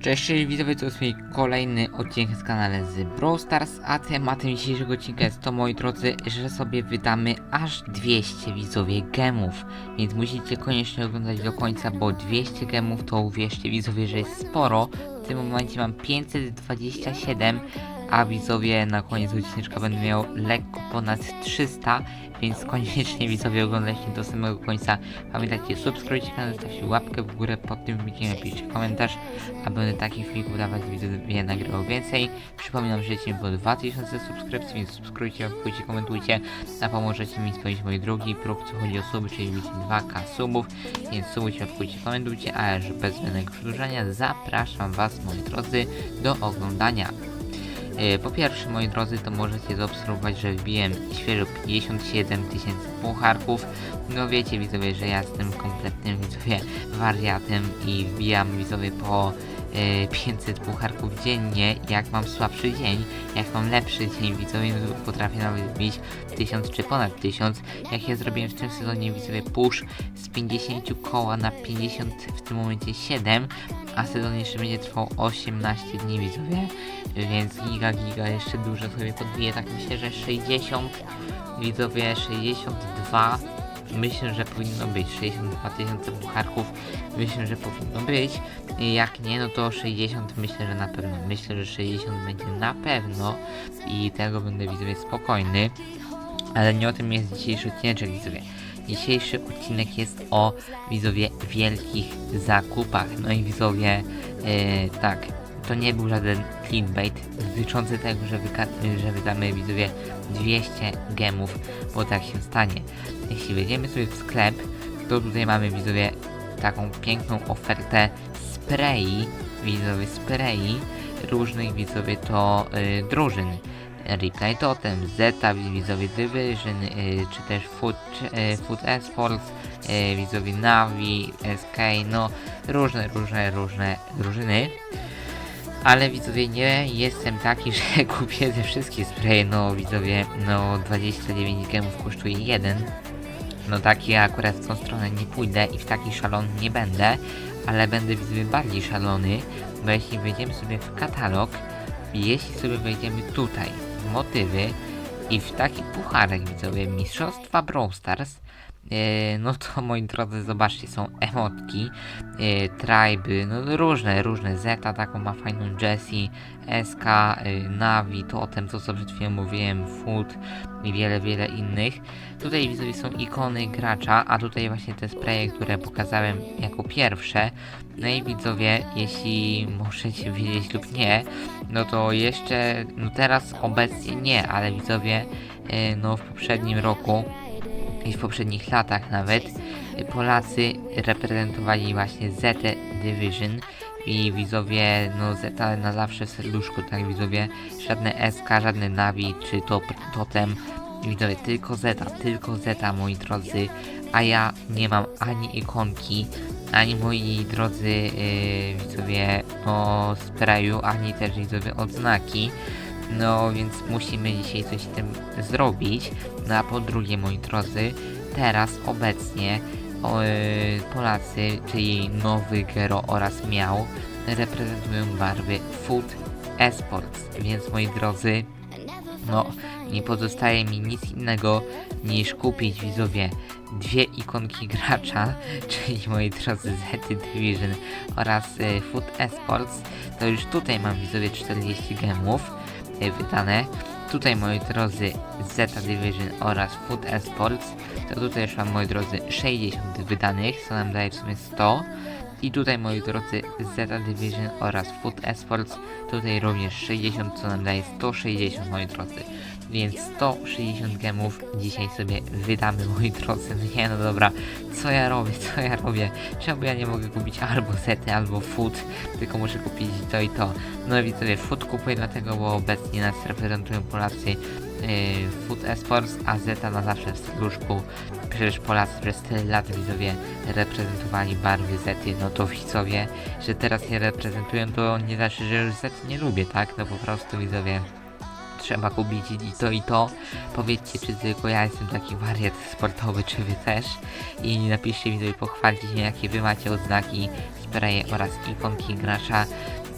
Cześć, widzowie, to jest mój kolejny odcinek z kanale z Brawl Stars, a tematem dzisiejszego odcinka jest to, moi drodzy, że sobie wydamy aż 200 widzowie gemów, więc musicie koniecznie oglądać do końca, bo 200 gemów to uwierzcie widzowie, że jest sporo, w tym momencie mam 527, a widzowie na koniec odcinka będę miał lekko ponad 300, więc koniecznie widzowie oglądajcie do samego końca. Pamiętajcie, subskrybujcie kanał, zostawcie łapkę w górę pod tym filmikiem, napiszcie komentarz, a będę takich filmików dawać widzowie nagrywał więcej. Przypominam, że jeśli było 2000 subskrypcji, więc subskrybujcie, łapkujcie, komentujcie, a pomożecie mi spełnić mój drugi próg, co chodzi o suby, czyli bicie 2k subów, więc subujcie, łapkujcie, komentujcie, a już bez zbędnego przedłużania zapraszam was, moi drodzy, do oglądania. E, Po pierwsze, moi drodzy, to możecie zaobserwować, że wbiłem świeżo 57 tysięcy pucharków. No wiecie, widzowie, że ja jestem kompletnym, widzowie, wariatem i wbijam, widzowie, po 500 pucharków dziennie, jak mam słabszy dzień, jak mam lepszy dzień, widzowie, potrafię nawet wbić 1000 czy ponad 1000. Jak ja zrobiłem w tym sezonie, widzowie, push z 50 koła na 50 w tym momencie 7, a sezon jeszcze będzie trwał 18 dni, widzowie więc giga, giga jeszcze dużo sobie podbije, tak myślę, że 60, widzowie 62, myślę, że powinno być 62 tysiące pucharków, myślę, że powinno być, jak nie, no to 60 myślę, że na pewno, myślę, że 60 będzie na pewno. I tego będę widzowie spokojny, ale nie o tym jest dzisiejszy odcinek, widzowie. Dzisiejszy odcinek jest o widzowie wielkich zakupach. No i widzowie, e, tak, to nie był żaden clickbait dotyczący tego, że, że wydamy widzowie 200 gemów, bo tak się stanie. Jeśli wejdziemy sobie w sklep, to tutaj mamy widzowie taką piękną ofertę sprayi, widzowie sprayi, różnych widzowie to y, drużyn. Replay Totem, Zeta, widzowie Division, y, czy też Food, y, Food Esports, y, widzowie Navi, SK, no różne, różne, różne drużyny. Ale widzowie nie jestem taki, że kupię te wszystkie spraye, no widzowie, no 29 gemów kosztuje jeden. No taki ja akurat w tą stronę nie pójdę i w taki szalon nie będę, ale będę widzowie bardziej szalony, bo jeśli wejdziemy sobie w katalog, jeśli sobie wejdziemy tutaj w motywy i w taki pucharek widzowie Mistrzostwa Brawl Stars, no to moi drodzy zobaczcie są emotki, e, triby, no różne, różne, Zeta taką ma fajną Jessie, SK, e, Navi, to co przed chwilą mówiłem, Food i wiele, wiele innych. Tutaj widzowie są ikony gracza, a tutaj właśnie te spraye, które pokazałem jako pierwsze. No i widzowie, jeśli możecie wiedzieć lub nie, no to jeszcze, no teraz obecnie nie, ale widzowie, e, no w poprzednim roku i w poprzednich latach nawet Polacy reprezentowali właśnie ZT Division i widzowie, no Zeta na zawsze w serduszku, tak widzowie, żadne SK, żadne Navi czy top, Totem, widzowie, tylko Zeta, tylko Zeta moi drodzy, a ja nie mam ani ikonki, ani moi drodzy yy, widzowie o sprayu, ani też widzowie odznaki. No więc musimy dzisiaj coś z tym zrobić. No a po drugie moi drodzy, teraz obecnie o, yy, Polacy, czyli Nowy Gero oraz Miał reprezentują barwy Food Esports, więc moi drodzy, no nie pozostaje mi nic innego niż kupić widzowie dwie ikonki gracza, czyli moi drodzy Zety Division oraz y, Food Esports, to już tutaj mam widzowie 40 gemów wydane. Tutaj moi drodzy Zeta Division oraz Food Esports, to tutaj już mam moi drodzy 60 wydanych, co nam daje w sumie 100. I tutaj moi drodzy Zeta Division oraz Food Esports, tutaj również 60, co nam daje 160 moi drodzy. Więc 160 gemów dzisiaj sobie wydamy moi drodzy. No nie no dobra, co ja robię, co ja robię? Czemu ja nie mogę kupić albo Zety, albo Food, tylko muszę kupić to i to. No widzowie, Food kupuję dlatego, bo obecnie nas reprezentują Polacy Food Esports, a Zeta na zawsze w serduszku. Przecież Polacy przez tyle lat widzowie reprezentowali barwy Zety, no to widzowie, że teraz je reprezentują, to nie znaczy, że już Zety nie lubię, tak? No po prostu widzowie trzeba kupić i to i to. Powiedzcie, czy tylko ja jestem taki wariat sportowy, czy wy też. I napiszcie mi tutaj, pochwalcie się, jakie wy macie odznaki, spraye oraz ikonki gracza.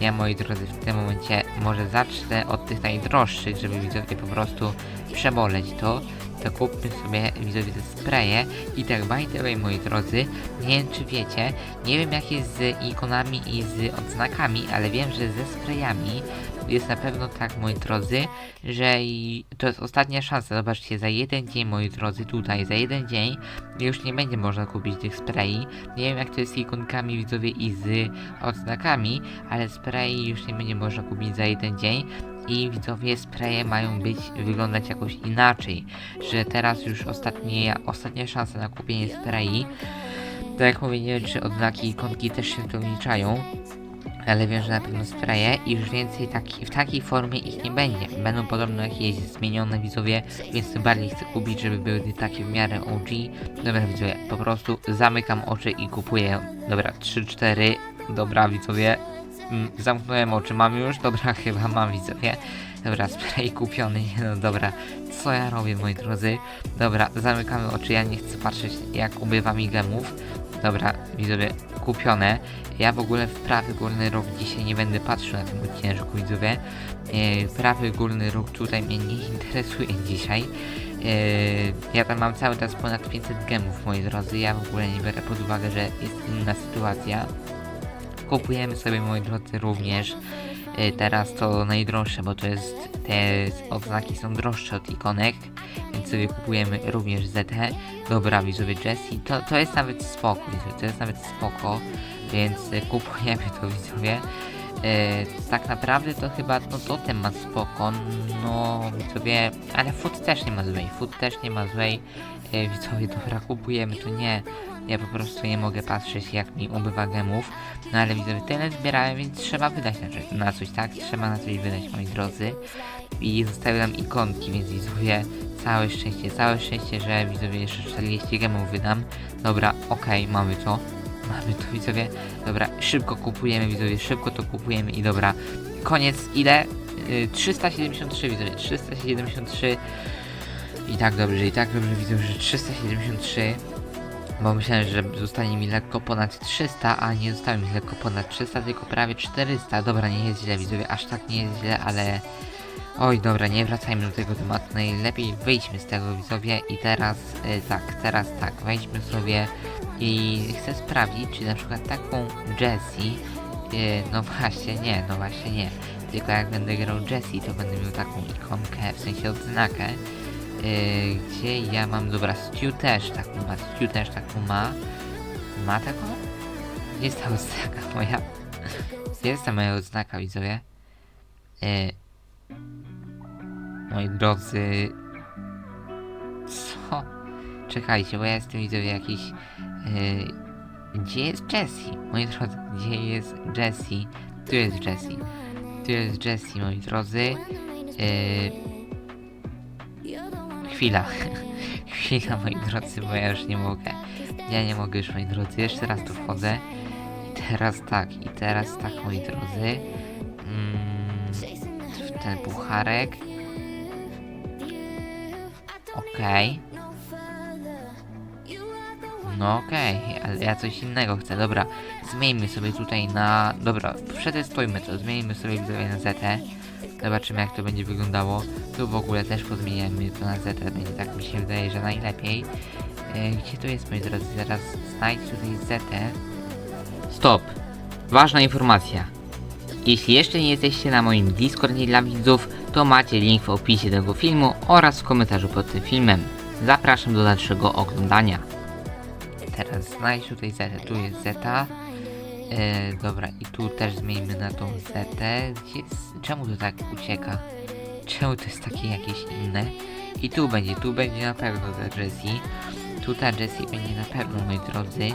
Ja, moi drodzy, w tym momencie może zacznę od tych najdroższych, żeby widzowie po prostu przeboleć to. To kupmy sobie widzowie te spraye i tak by the way, moi drodzy, nie wiem czy wiecie, nie wiem jak jest z ikonami i z odznakami, ale wiem, że ze sprayami jest na pewno tak, moi drodzy, że i to jest ostatnia szansa. Zobaczcie, za jeden dzień, moi drodzy, tutaj, za jeden dzień już nie będzie można kupić tych sprayi. Nie wiem, jak to jest z ikonkami, widzowie, i z odznakami, ale sprayi już nie będzie można kupić za jeden dzień. I widzowie, spraye mają być, wyglądać jakoś inaczej, że teraz już ostatnie, ostatnia szansa na kupienie sprayi. Tak jak mówię, nie wiem, czy odznaki i ikonki też się tu ale wiem, że na pewno spraye i już więcej taki, w takiej formie ich nie będzie. Będą podobno jakieś zmienione widzowie, więc tym bardziej chcę kupić, żeby były takie w miarę OG. Dobra widzowie, po prostu zamykam oczy i kupuję. Dobra, 3-4, dobra widzowie. Mm, Zamknąłem oczy, mam już? Dobra, chyba mam widzowie. Dobra, spray kupiony, no dobra. Co ja robię moi drodzy? Dobra, zamykamy oczy, ja nie chcę patrzeć jak ubywa mi gemów. Dobra, widzowie, kupione. Ja w ogóle w prawy górny róg dzisiaj nie będę patrzył na tym odcinek, widzowie. E, prawy górny róg tutaj mnie nie interesuje dzisiaj. E, ja tam mam cały czas ponad 500 gemów, moi drodzy. Ja w ogóle nie biorę pod uwagę, że jest inna sytuacja. Kupujemy sobie, moi drodzy, również e, teraz to najdroższe, bo to jest, te odznaki są droższe od ikonek, więc sobie kupujemy również ZT. Dobra, widzowie Jessie, to, to jest nawet spoko, to jest nawet spoko, więc e, kupujemy to, widzowie. E, tak naprawdę to chyba no totem ma spoko, no widzowie, ale food też nie ma złej, food też nie ma złej, e, widzowie, dobra, kupujemy to, nie, ja po prostu nie mogę patrzeć jak mi ubywa gemów, no ale widzowie, tyle zbierałem, więc trzeba wydać na, coś- na coś, tak? Trzeba na coś wydać, moi drodzy. I zostały nam ikonki, więc widzowie, całe szczęście, całe szczęście, że widzowie jeszcze 40 gemów wydam. Dobra, okej, mamy to. Mamy to, widzowie. Dobra, szybko kupujemy, widzowie, szybko to kupujemy i dobra. Koniec, ile? Y, 373, widzowie, 373. I tak dobrze, i tak dobrze, widzowie, że 373. Bo myślałem, że zostanie mi lekko ponad 300, a nie zostało mi lekko ponad 300, tylko prawie 400. Dobra, nie jest źle, widzowie, aż tak nie jest źle, ale... Oj, dobra, nie wracajmy do tego tematu. Najlepiej wyjdźmy z tego, widzowie. I teraz, y, tak, teraz tak, wejdźmy sobie i chcę sprawdzić, czy na przykład taką Jessie... y, no właśnie, nie, no właśnie nie. Tylko jak będę grał Jessie, to będę miał taką ikonkę, w sensie odznakę. Yy, gdzie ja mam, dobra, Stu też taką ma, Stu też taką ma. Ma taką? Jest ta odznaka moja? Jest ta moja odznaka, widzowie? Yy, moi drodzy... Co? Czekajcie, bo ja jestem, widzowie, jakiś... Yy, gdzie jest Jessie? Moi drodzy, gdzie jest Jessie? Tu jest Jessie. Tu jest Jessie, moi drodzy. Yy, Chwila. Chwila, moi drodzy, bo ja już nie mogę. Ja nie mogę już, moi drodzy. Jeszcze raz tu wchodzę. I teraz tak, i teraz tak, moi drodzy. Mm, ten pucharek. Okej. No okej, ale ja coś innego chcę. Dobra, zmieńmy sobie tutaj na... Dobra, przetestujmy to. Zmieńmy sobie widzowie na ZT. Zobaczymy jak to będzie wyglądało. Tu w ogóle też pozmieniamy to na Z, będzie tak mi się wydaje, że najlepiej. E, gdzie to jest moi drodzy? Zaraz znajdź tutaj Z. Stop! Ważna informacja. Jeśli jeszcze nie jesteście na moim Discordzie dla widzów, to macie link w opisie tego filmu oraz w komentarzu pod tym filmem. Zapraszam do dalszego oglądania. Teraz znajdź tutaj Z, tu jest Zeta. E, dobra, i tu też zmieńmy na tą zetę. Czemu to tak ucieka? Czemu to jest takie jakieś inne? I tu będzie, tu będzie na pewno ta Jessie. Tu ta Jessie będzie na pewno, moi drodzy. E,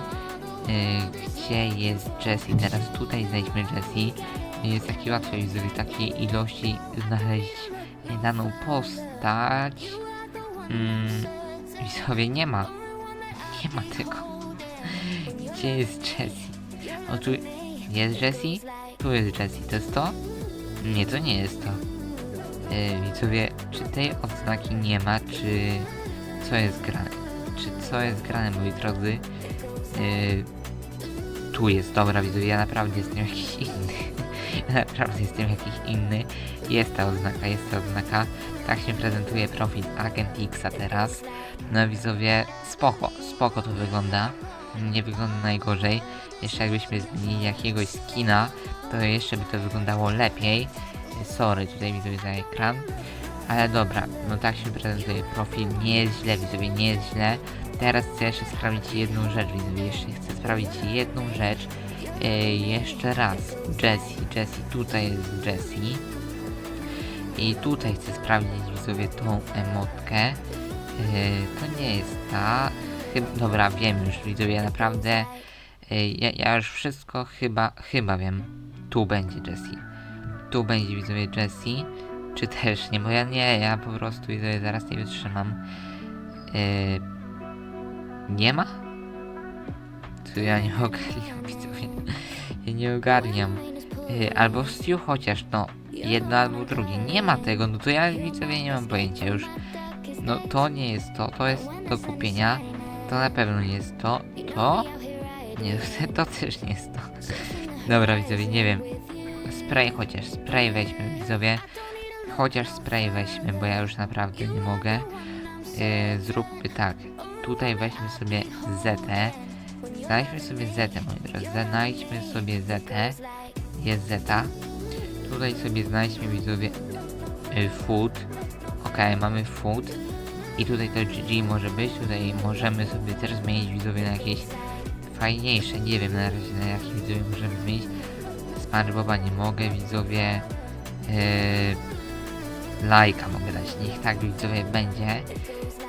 gdzie jest Jessie? Teraz tutaj znajdźmy Jessie. Nie jest takie łatwe widzowie takiej ilości znaleźć daną postać. Mm, widzowie nie ma. Nie ma tego. Gdzie jest Jessie? O tu jest Jessie? Tu jest Jessie, to jest to? Nie, to nie jest to. Yy, widzowie, czy tej odznaki nie ma, czy co jest grane? Czy co jest grane, moi drodzy? Yy, tu jest, dobra widzowie, ja naprawdę jestem jakiś inny. Naprawdę jestem jakiś inny. Jest ta odznaka, jest ta odznaka. Tak się prezentuje profil Agent Xa teraz. No widzowie, spoko, spoko to wygląda. Nie wygląda najgorzej. Jeszcze jakbyśmy zmienili jakiegoś skina, to jeszcze by to wyglądało lepiej. Sorry, tutaj widzowie za ekran. Ale dobra, no tak się prezentuje profil. Nie jest źle, widzowie, nie jest źle. Teraz chcę jeszcze sprawdzić jedną rzecz, widzowie. Jeszcze chcę sprawdzić jedną rzecz. E, jeszcze raz. Jessie, Jessie, tutaj jest Jessie. I tutaj chcę sprawdzić, widzowie, tą emotkę. E, to nie jest ta. Chyb dobra, wiem już, widzowie, naprawdę. E, ja, ja już wszystko chyba, chyba wiem. Tu będzie Jessie. Tu będzie, widzowie, Jessie. Czy też nie? Bo ja nie, ja po prostu widzowie, zaraz nie wytrzymam. E, nie ma? To ja nie ogarniam, widzowie. Ja nie ogarniam. Yy, albo Stew chociaż, no. Jedno albo drugie. Nie ma tego, no to ja widzowie nie mam pojęcia już. No to nie jest to, to jest do kupienia. To na pewno nie jest to. To? Nie, to też nie jest to. Dobra widzowie, nie wiem. Spray chociaż, spray weźmy widzowie. Chociaż spray weźmy, bo ja już naprawdę nie mogę. Yy, zróbmy tak. Tutaj weźmy sobie ZT. Znajdźmy sobie Z, moi drodzy. Znajdźmy sobie Z. Jest Z. Tutaj sobie znajdźmy widzowie y, food. Ok, mamy food. I tutaj to GG może być. Tutaj możemy sobie też zmienić widzowie na jakieś fajniejsze. Nie wiem na razie na jakie widzowie możemy zmienić. SpongeBoba nie mogę widzowie. Yy, lajka mogę dać. Niech tak widzowie będzie.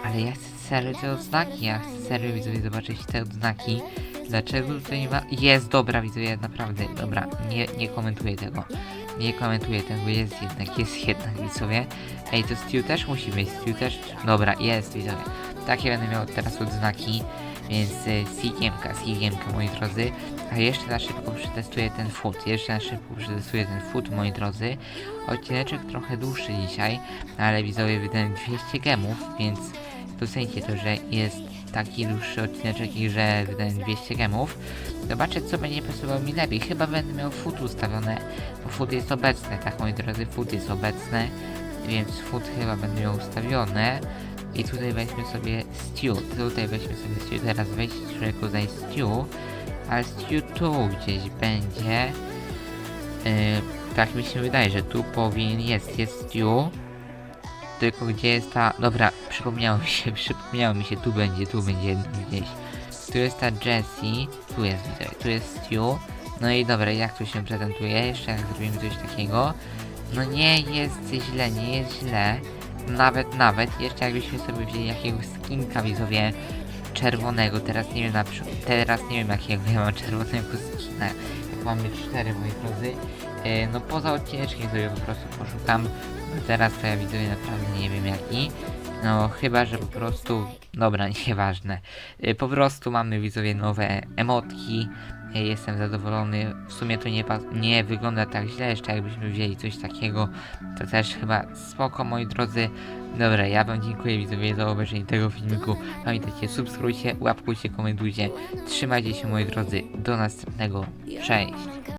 Ale ja chcę serio te odznaki, ja chcę serio widzowie zobaczyć te odznaki. Dlaczego tutaj nie ma... Jest, dobra widzowie, naprawdę, dobra, nie, nie komentuję tego. Nie komentuję tego, jest jednak, jest jednak widzowie. Ej, to Stew też musi być, Stew też... Dobra, jest widzowie. Takie będę miał teraz odznaki, więc y, Sigiemka, Sigiemka moi drodzy. A jeszcze na szybko przetestuję ten food, jeszcze na szybko przetestuję ten food moi drodzy. Odcineczek trochę dłuższy dzisiaj, ale widzowie wydałem 200 gemów, więc docencie to, że jest taki dłuższy odcineczek i że wydałem 200 gemów. Zobaczę co będzie pasowało mi lepiej. Chyba będę miał food ustawione, bo food jest obecne, tak moi drodzy, food jest obecne, więc food chyba będę miał ustawione. I tutaj weźmy sobie stew, tutaj weźmy sobie stew, teraz weź człowieku zaj stew, ale stew tu gdzieś będzie. Yy, tak mi się wydaje, że tu powinien jest, jest stew. Tylko gdzie jest ta... Dobra, przypomniało mi się, przypomniało mi się, tu będzie, tu będzie gdzieś. Tu jest ta Jessie, tu jest widzę, tu jest Stew. No i dobra, jak tu się prezentuje? Jeszcze jak zrobimy coś takiego. No nie jest źle, nie jest źle. Nawet, nawet, jeszcze jakbyśmy sobie wzięli jakiegoś skinka widzowie czerwonego, teraz nie wiem na teraz nie wiem jakiego ja mam czerwonego skina, jak mamy cztery moi drodzy. E, no poza odcineczkiem sobie po prostu poszukam. Teraz to ja widzowie naprawdę nie wiem jaki. No chyba, że po prostu... Dobra, nieważne. E, po prostu mamy widzowie nowe emotki. E, Jestem zadowolony. W sumie to nie, nie wygląda tak źle. Jeszcze jakbyśmy wzięli coś takiego, to też chyba spoko, moi drodzy. Dobra, ja wam dziękuję widzowie za obejrzenie tego filmiku. Pamiętajcie, subskrybujcie, łapkujcie, komentujcie. Trzymajcie się moi drodzy. Do następnego. Cześć.